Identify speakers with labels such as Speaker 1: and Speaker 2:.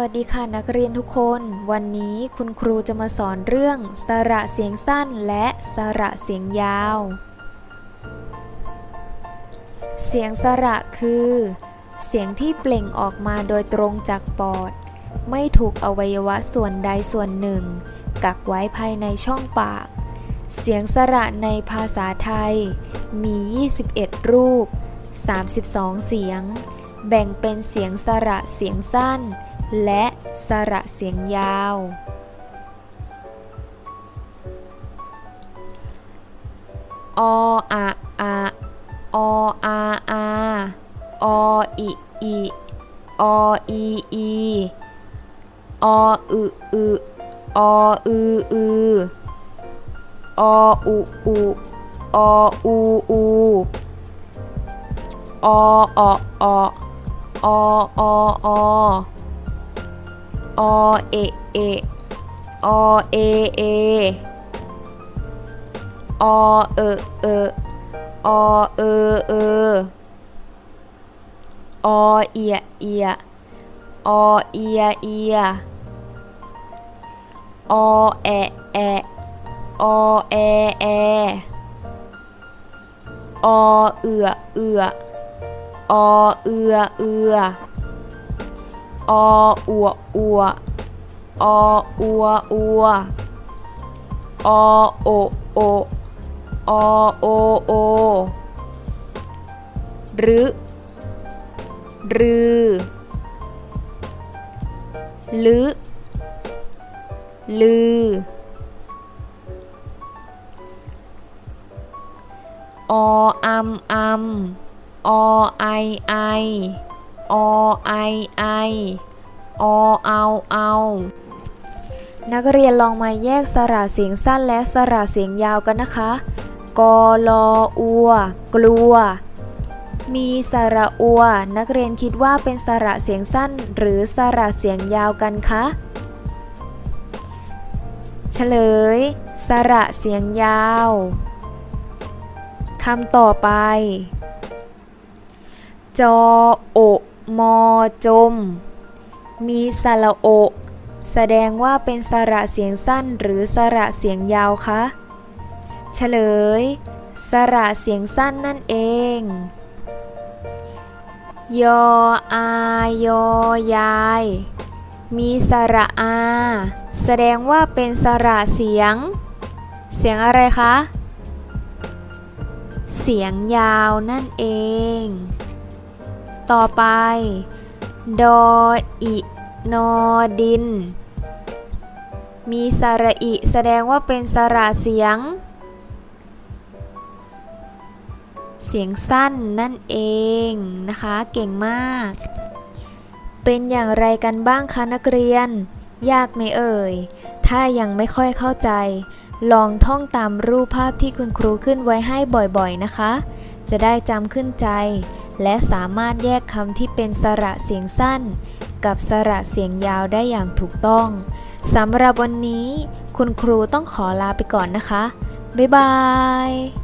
Speaker 1: วัสดีค่ะนักเรียนทุกคน วันนี้คุณครูจะมาสอนเรื่อง สระเสียงสั้นและสระเสียงยาว เสียงสระคือ เสียงที่เปล่งออกมาโดยตรงจากปอด ไม่ถูกอวัยวะส่วนใดส่วนหนึ่ง กักไว้ภายในช่องปาก เสียงสระในภาษาไทย มี 21 รูป 32 เสียง แบ่งเป็นเสียงสระเสียงสั้น และสระเสียงยาว ออะอะออาอาออิอิออีอีออึอึออืออือออุอุออูอูออออออ อออเอเออเอเออเอเออเอเออเอียเอียอเอียเอียอแอแออแอแออเอือเอืออเอือเอือ ออัวอัวออัวอัวอโอโออโอโอรึรือลึลือออัมอัมอไอไอ อไอไออเอาเอานักเรียนลองมาแยกสระเสียงสั้นและสระเสียงยาวกันนะคะ กลออัว กลัว มีสระอัว นักเรียนคิดว่าเป็นสระเสียงสั้น หรือสระเสียงยาวกันคะเฉลย สระเสียงยาวคำต่อไป จอโอ มอจม มีสระโอ แสดงว่าเป็นสระเสียงสั้นหรือสระเสียงยาวคะเฉลย สระเสียงสั้นนั่นเอง ยออายอยาย มีสระอา แสดงว่าเป็นสระเสียง เสียงอะไรคะ เสียงยาวนั่นเอง ต่อไป ดออินอดิน มีสระอิแสดงว่าเป็นสระเสียง เสียงสั้นนั่นเองนะคะ เก่งมาก เป็นอย่างไรกันบ้างคะนักเรียน ยากไหมเอ่ย ถ้ายังไม่ค่อยเข้าใจ ลองท่องตามรูปภาพที่คุณครูขึ้นไว้ให้บ่อยๆนะคะ จะได้จำขึ้นใจ และสามารถแยกคำที่เป็นสระเสียงสั้น กับสระเสียงยาวได้อย่างถูกต้องสำหรับวันนี้ คุณครูต้องขอลาไปก่อนนะคะ บ๊ายบาย